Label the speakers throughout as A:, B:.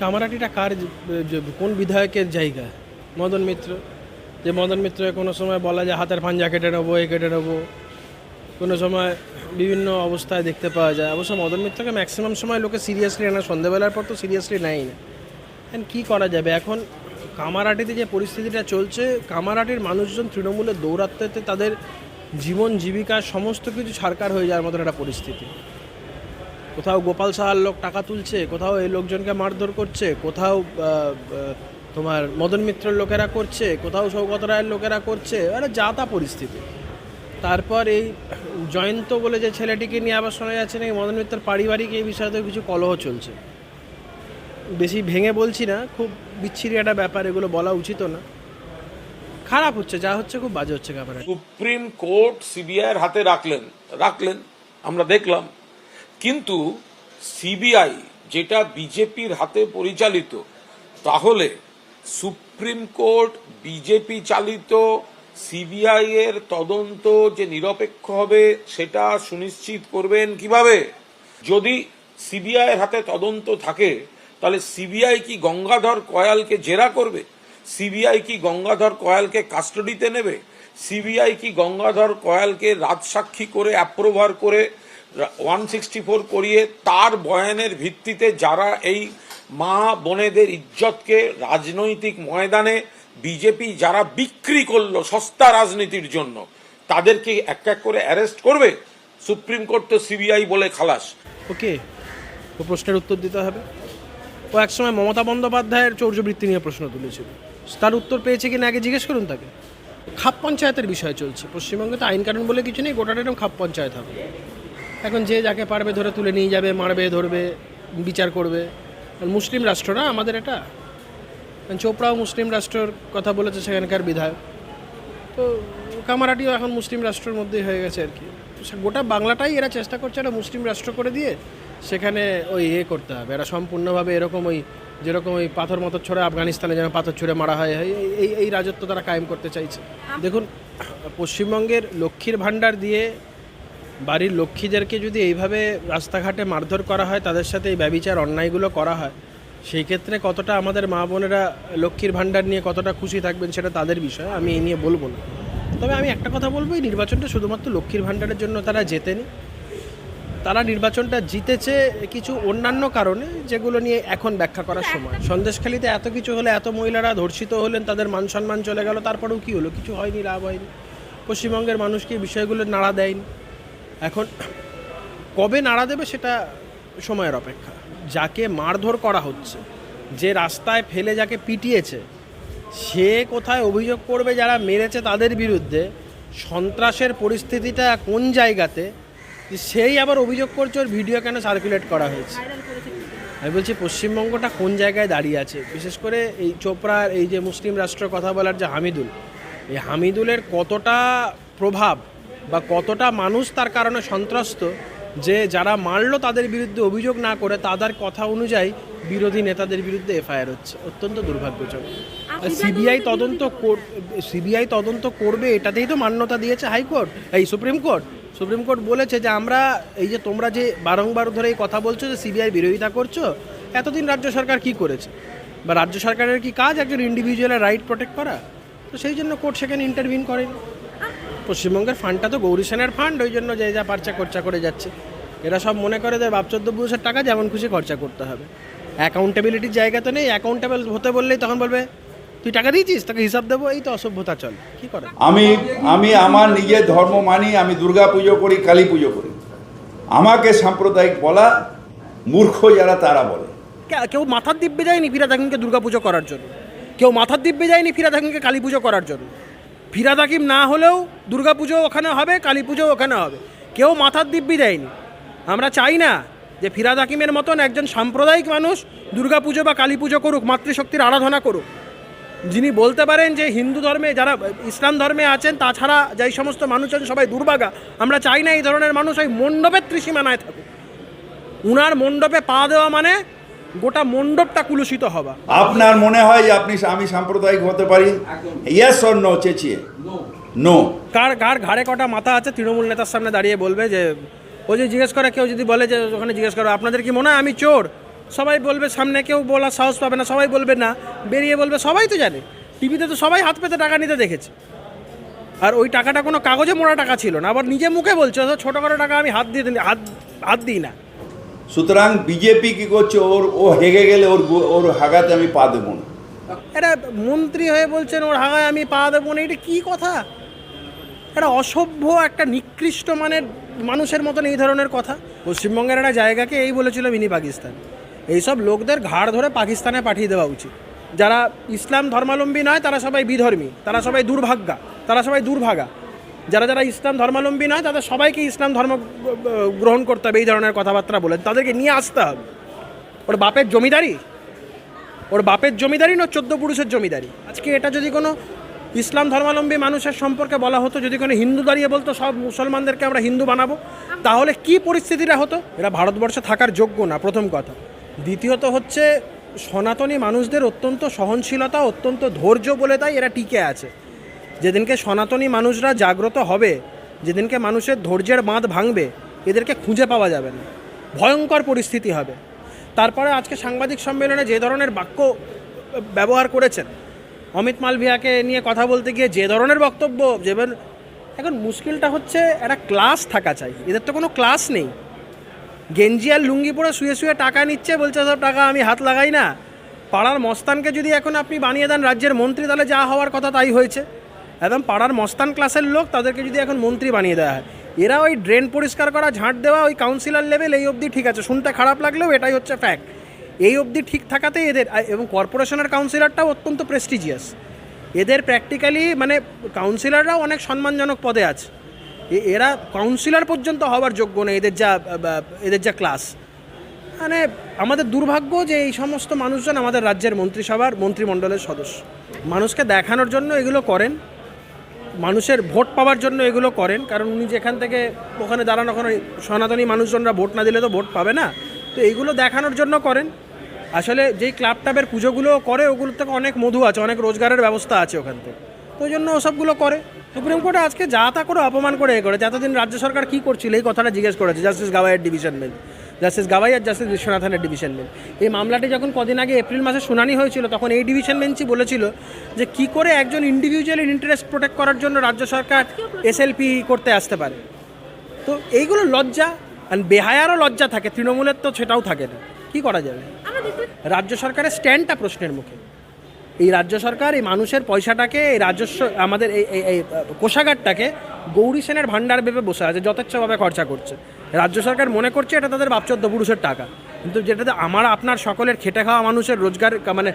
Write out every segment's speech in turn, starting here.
A: কামারাটিটা কার কোন বিধায়কের জায়গা? মদন মিত্র। যে মদন মিত্র কোনো সময় বলা যায় হাতের পাঞ্জা কেটে নেব, এ কেটে নেব। কোনো সময় বিভিন্ন অবস্থায় দেখতে পাওয়া যায়। অবশ্য মদন মিত্রকে ম্যাক্সিমাম সময় লোকে সিরিয়াসলি না সন্ধ্যেবেলার পর তো সিরিয়াসলি নেয় না। এখন কী করা যাবে? এখন কামারাটিতে যে পরিস্থিতিটা চলছে, কামারাটির মানুষজন তৃণমূলে দৌড়াতে তাদের জীবন জীবিকা সমস্ত কিছু ছাড়কার হয়ে যাওয়ার মতন একটা পরিস্থিতি। কোথাও গোপাল সাহার লোক টাকা তুলছে, কোথাও এই লোকজনকে মারধর করছে, কোথাও তোমার মদন মিত্রের লোকেরা করছে, কোথাও সৌগত রায়ের লোকেরা করছে, আরে যা তা পরিস্থিতি। তারপর এই জয়ন্ত বলে যে ছেলেটিকে নিয়ে আবার শোনা যাচ্ছে নাকি, মদন মিত্রের পারিবারিক এই বিষয়তেও কিছু কলহ চলছে। বেশি ভেঙে বলছি না, খুব বিচ্ছিরি একটা ব্যাপার, এগুলো বলা উচিত না। খারাপ হচ্ছে, যা হচ্ছে খুব বাজে হচ্ছে ব্যাপারে
B: সুপ্রিম কোর্ট সিবিআই হাতে রাখলেন রাখলেন, আমরা দেখলাম। কিন্তু সিবিআই যেটা বিজেপির হাতে পরিচালিত, তাহলে সুপ্রিম কোর্ট, বিজেপি চালিত সিবিআই এর তদন্ত যে নিরপেক্ষ হবে, সেটা সুনিশ্চিত করবেন কীভাবে? যদি সিবিআই এর হাতে তদন্ত থাকে, তাহলে সিবিআই কি গঙ্গাধর কয়ালকে জেরা করবে? সিবিআই কি গঙ্গাধর কয়ালকে কাস্টডিতে নেবে? সিবিআই কি গঙ্গাধর কয়ালকে রাজসাক্ষী করে অ্যাপ্রোভার করে ওয়ান সিক্সটি ফোর করিয়ে তার বয়ানের ভিত্তিতে যারা এই মা বোনেদের ইজ্জতকে রাজনৈতিক ময়দানে বিজেপি যারা বিক্রি করল সস্তা রাজনীতির জন্য, তাদেরকে এক এক করে অ্যারেস্ট করবে? সুপ্রিম কোর্ট তো সিবিআই বলে খালাস।
A: ওকে, ও প্রশ্নের উত্তর দিতে হবে। ও একসময় মমতা বন্দ্যোপাধ্যায়ের চৌর্যবৃত্তি নিয়ে প্রশ্ন তুলেছিল। তার উত্তর পেয়েছে কিনা আগে জিজ্ঞেস করুন তাকে। খাপ পঞ্চায়েতের বিষয় চলছে। পশ্চিমবঙ্গে তো আইন কানুন বলে কিছু নেই গোটাটা এরকম খাপ পঞ্চায়েত হবে। এখন যে যাকে পারবে ধরে তুলে নিয়ে যাবে মারবে ধরবে বিচার করবে। মুসলিম রাষ্ট্র না আমাদের এটা। চোপড়াও মুসলিম রাষ্ট্রের কথা বলেছে সেখানকার বিধায়ক। তো কামারাটিও এখন মুসলিম রাষ্ট্রের মধ্যেই হয়ে গেছে আর কি। তো গোটা বাংলাটাই এরা চেষ্টা করছে একটা মুসলিম রাষ্ট্র করে দিয়ে সেখানে ওই ইয়ে করতে হবে। এরা সম্পূর্ণভাবে এরকম ওই যেরকম ওই পাথর মতো ছড়ে আফগানিস্তানে যেন পাথর ছুঁড়ে মারা হয় এই- এই এই রাজত্ব তারা কায়েম করতে চাইছে। দেখুন পশ্চিমবঙ্গের লক্ষ্মীর ভাণ্ডার দিয়ে বাড়ির লক্ষ্মীদেরকে যদি এইভাবে রাস্তাঘাটে মারধর করা হয় তাদের সাথে এই ব্যবিচার অন্যায়গুলো করা হয় সেই ক্ষেত্রে কতটা আমাদের মা বোনেরা লক্ষ্মীর ভাণ্ডার নিয়ে কতটা খুশি থাকবেন সেটা তাদের বিষয় আমি এই নিয়ে বলব না। তবে আমি একটা কথা বলব এই নির্বাচনটা শুধুমাত্র লক্ষ্মীর ভাণ্ডারের জন্য তারা জেতেনি। তারা নির্বাচনটা জিতেছে কিছু অন্যান্য কারণে যেগুলো নিয়ে এখন ব্যাখ্যা করার সময়। সন্দেশখালিতে এত কিছু হলে এত মহিলারা ধর্ষিত হলেন তাদের মান সম্মান চলে গেল তারপরেও কি হলো? কিছু হয়নি লাভ হয়নি। পশ্চিমবঙ্গের মানুষকে বিষয়গুলো নাড়া দেয়নি? এখন কবে নাড়া দেবে সেটা সময়ের অপেক্ষা। যাকে মারধর করা হচ্ছে যে রাস্তায় ফেলে যাকে পিটিয়েছে সে কোথায় অভিযোগ করবে যারা মেরেছে তাদের বিরুদ্ধে সন্ত্রাসের পরিস্থিতিটা কোন জায়গাতে সেই আবার অভিযোগ করছে ওর ভিডিও কেন সার্কুলেট করা হয়েছে। আমি বলছি পশ্চিমবঙ্গটা কোন জায়গায় দাঁড়িয়ে আছে? বিশেষ করে এই চোপড়ার এই যে মুসলিম রাষ্ট্র কথা বলার যে হামিদুল এই হামিদুলের কতটা প্রভাব বা কতটা মানুষ তার কারণে সন্ত্রস্ত যে যারা মারলো তাদের বিরুদ্ধে অভিযোগ না করে তাদের কথা অনুযায়ী বিরোধী নেতাদের বিরুদ্ধে এফআইআর হচ্ছে। অত্যন্ত দুর্ভাগ্যজনক। সিবিআই তদন্ত সিবিআই তদন্ত করবে এটাতেই তো মান্যতা দিয়েছে হাইকোর্ট। এই সুপ্রিম কোর্ট। সুপ্রিম কোর্ট বলেছে যে আমরা এই যে তোমরা যে বারংবার ধরে এই কথা বলছো যে সিবিআই বিরোধিতা করছ এতদিন রাজ্য সরকার কি করেছে? বা রাজ্য সরকারের কি কাজ একজন ইন্ডিভিজুয়ালের রাইট প্রোটেক্ট করা? তো সেই জন্য কোর্ট সেখানে ইন্টারভিন করেনি। পশ্চিমবঙ্গের ফান্ডটা তো গৌরী সেনের ফান্ড ওই জন্য যে যা পারচা খরচা করে যাচ্ছে। এরা সব মনে করে যে বাপচোদ্দ পুরুষের টাকা যেমন খুশি খরচা করতে হবে। অ্যাকাউন্টেবিলিটির জায়গা তো নেই অ্যাকাউন্টেবল হতে বললেই তখন বলবে তুই টাকা দিয়েছিস? তাকে হিসাব দেবো এই তো অসভ্যতা চল। কি করে?
C: আমি আমি আমার নিজের ধর্ম মানি আমি দুর্গা পুজো করি কালী পুজো করি। আমাকে সাম্প্রদায়িক বলা মূর্খ যারা তারা বলে।
A: কেউ মাথার দিব্যে যায়নি ফিরাদ হাকিমকে দুর্গাপুজো করার জন্য? কেউ মাথার দিব্যে যায়নি ফিরাদ হাকিমকে কালী পুজো করার জন্য? ফিরাদ হাকিম না হলেও দুর্গাপুজো ওখানে হবে, কালী পুজো ওখানে হবে। কেউ মাথার দিব্যি দেয়নি। আমরা চাই না যে ফিরাদ হাকিমের মতন একজন সাম্প্রদায়িক মানুষ দুর্গাপুজো বা কালী পুজো করুক, মাতৃশক্তির আরাধনা করুক। যিনি বলতে পারেন যে হিন্দু ধর্মে যারা ইসলাম ধর্মে আছেন, তাছাড়া যেই সমস্ত মানুষ আছেন সবাই দুর্ভাগা। আমরা চাই না এই ধরনের মানুষ ওই মণ্ডপের ত্রিসীমানায় থাকুক। উনার মণ্ডপে পা দেওয়া মানে গোটা মণ্ডপটা কুলুষিত হওয়া
C: আপনার মনে হয় যে আপনি আমি সাম্প্রদায়িক হতে পারি? ইয়েস অর নো চেঁচিয়ে? নো
A: কার কার ঘাড়ে কটা মাথা আছে তৃণমূল নেতার সামনে দাঁড়িয়ে বলবে যে ও যে জিজ্ঞেস করে কেউ যদি বলে যে ওখানে জিজ্ঞেস করো আপনাদের কি মনে হয় আমি চোর? সবাই বলবে সামনে কেউ বলার সাহস পাবে না সবাই বলবে না বেরিয়ে বলবে সবাই তো জানে। টিভিতে তো সবাই হাত পেতে টাকা নিতে দেখেছে। আর ওই টাকাটা কোনো কাগজে মোড়া টাকা ছিল না আবার নিজে মুখে বলছে "অত ছোটো করে টাকা আমি হাত দিয়ে হাত হাত দিই না।
C: সুতরাং বিজেপি কি করছে? ওর, ও হেগে গেলে ওর ওর হাগাতে আমি পা দেবো না।
A: এটা মন্ত্রী হয়ে বলছেন, ওর হাগায় আমি পা দেবো না, এটা কী কথা? এটা অসভ্য একটা নিকৃষ্ট মানের মানুষের মতন এই ধরনের কথা। পশ্চিমবঙ্গের একটা জায়গাকে এই বলেছিল মিনি পাকিস্তান। এইসব লোকদের ঘাড় ধরে পাকিস্তানে পাঠিয়ে দেওয়া উচিত। যারা ইসলাম ধর্মাবলম্বী নয়, তারা সবাই বিধর্মী, তারা সবাই দুর্ভাগ্যা, তারা সবাই দুর্ভাগা। যারা যারা ইসলাম ধর্মাবলম্বী নয়, তাদের সবাইকে ইসলাম ধর্ম গ্রহণ করতে হবে, এই ধরনের কথাবার্তা বলে। তাদেরকে নিয়ে আসতে হবে। ওর বাপের জমিদারি? ওর বাপের জমিদারি না চোদ্দ পুরুষের জমিদারি? আজকে এটা যদি কোনো ইসলাম ধর্মাবলম্বী মানুষের সম্পর্কে বলা হতো, যদি কোনো হিন্দু দাঁড়িয়ে বলতো, সব মুসলমানদেরকে আমরা হিন্দু বানাবো, তাহলে কি পরিস্থিতিটা হতো? এরা ভারতবর্ষে থাকার যোগ্য না, প্রথম কথা। দ্বিতীয়ত হচ্ছে, সনাতনী মানুষদের অত্যন্ত সহনশীলতা, অত্যন্ত ধৈর্য বলে তাই এরা টিকে আছে। যেদিনকে সনাতনী মানুষরা জাগ্রত হবে, যেদিনকে মানুষের ধৈর্যের বাঁধ ভাঙবে, এদেরকে খুঁজে পাওয়া যাবে না। ভয়ঙ্কর পরিস্থিতি হবে। তারপরে আজকে সাংবাদিক সম্মেলনে যে ধরনের বাক্য ব্যবহার করেছেন, অমিত মালভিয়াকে নিয়ে কথা বলতে গিয়ে যে ধরনের বক্তব্য যেমন এখন মুশকিলটা হচ্ছে একটা ক্লাস থাকা চাই। এদের তো কোনো ক্লাস নেই। গেঞ্জি আর লুঙ্গি পরে শুয়ে শুয়ে টাকা নিচ্ছে, বলছে সব টাকা আমি হাত লাগাই না। পাড়ার মস্তানকে যদি এখন আপনি বানিয়ে দেন রাজ্যের মন্ত্রী, তাহলে যা হওয়ার কথা তাই হয়েছে। একদম পাড়ার মস্তান ক্লাসের লোক তাদেরকে যদি এখন মন্ত্রী বানিয়ে দেওয়া হয়। এরা ওই ড্রেন পরিষ্কার করা, ঝাঁট দেওয়া, ওই কাউন্সিলর লেভেল এই অবধি ঠিক আছে। শুনতে খারাপ লাগলেও এটাই হচ্ছে ফ্যাক্ট এই অবধি ঠিক থাকাতেই এদের এবং কর্পোরেশনের কাউন্সিলরটাও অত্যন্ত প্রেস্টিজিয়াস এদের প্র্যাকটিক্যালি মানে কাউন্সিলররাও অনেক সম্মানজনক পদে আছে। এরা কাউন্সিলর পর্যন্ত হওয়ার যোগ্য না এদের যা এদের যা ক্লাস মানে আমাদের দুর্ভাগ্য যে এই সমস্ত মানুষজন আমাদের রাজ্যের মন্ত্রিসভার মন্ত্রিমণ্ডলের সদস্য। মানুষকে দেখানোর জন্য এগুলো করেন। মানুষের ভোট পাওয়ার জন্য এগুলো করেন, কারণ উনি যেখান থেকে ওখানে দাঁড়ানো, ওখানে সনাতনী মানুষজনরা ভোট না দিলে তো ভোট পাবে না। তো এইগুলো দেখানোর জন্য করেন। আসলে যেই ক্লাব টাবের পুজোগুলো করে, ওগুলো থেকে অনেক মধু আছে, অনেক রোজগারের ব্যবস্থা আছে ওখান থেকে। তো ওই জন্য ওসবগুলো করে। সুপ্রিম কোর্টে আজকে যা তা করে অপমান করে এ করে এতদিন রাজ্য সরকার কী করছিল? এই কথাটা জিজ্ঞেস করেছে জাস্টিস গাওয়াইয়ের ডিভিশন বেঞ্চ। জাস্টিস গাওয়াই আর জাস্টিস বিশ্বনাথনের ডিভিশন বেঞ্চ এই মামলাটি যখন কদিন আগে এপ্রিল মাসে শুনানি হয়েছিল তখন এই ডিভিশন বেঞ্চই বলেছিল যে কি করে একজন ইন্ডিভিজুয়াল ইন্টারেস্ট প্রোটেক্ট করার জন্য রাজ্য সরকার এসএলপি করতে আসতে পারে। তো এইগুলো লজ্জা আর বেহায়ারও লজ্জা থাকে তৃণমূলের তো সেটাও থাকে না। কি করা যাবে? রাজ্য সরকারের স্ট্যান্ডটা প্রশ্নের মুখে। এই রাজ্য সরকার এই মানুষের পয়সাটাকে এই রাজস্ব আমাদের এই কোষাগারটাকে গৌরী সেনের ভাণ্ডার ভেবে বসে আছে যথেচ্ছভাবে খরচা করছে। রাজ্য সরকার মনে করছে এটা তাদের বাপচোদ্দ পুরুষের টাকা। কিন্তু যেটাতে আমার আপনার সকলের খেটে খাওয়া মানুষের রোজগার মানে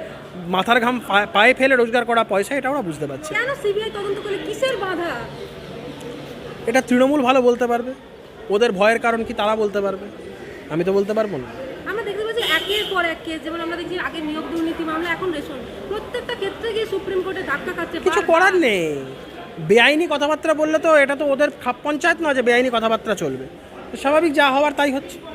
A: মাথার ঘাম পায়ে ফেলে রোজগার করা পয়সা এটা ওরা বুঝতে পারছে। এটা তৃণমূল ভালো বলতে পারবে। ওদের ভয়ের কারণ কি তারা বলতে পারবে? আমি তো বলতে পারব না।
D: আমরা দেখতে পাচ্ছি একের পর এক কেস যেমন আমরা দেখছি আগে নিয়োগ দুর্নীতি মামলা এখন রেশন। প্রত্যেকটা ক্ষেত্রে গিয়ে সুপ্রিম কোর্টে ধাক্কা খাচ্ছে
A: কিছু করার নেই। বেআইনি কথাবার্তা বললে তো এটা তো ওদের খাপ পঞ্চায়েত নয় যে বেআইনি কথাবার্তা চলবে। স্বাভাবিক যা হওয়ার তাই হচ্ছে।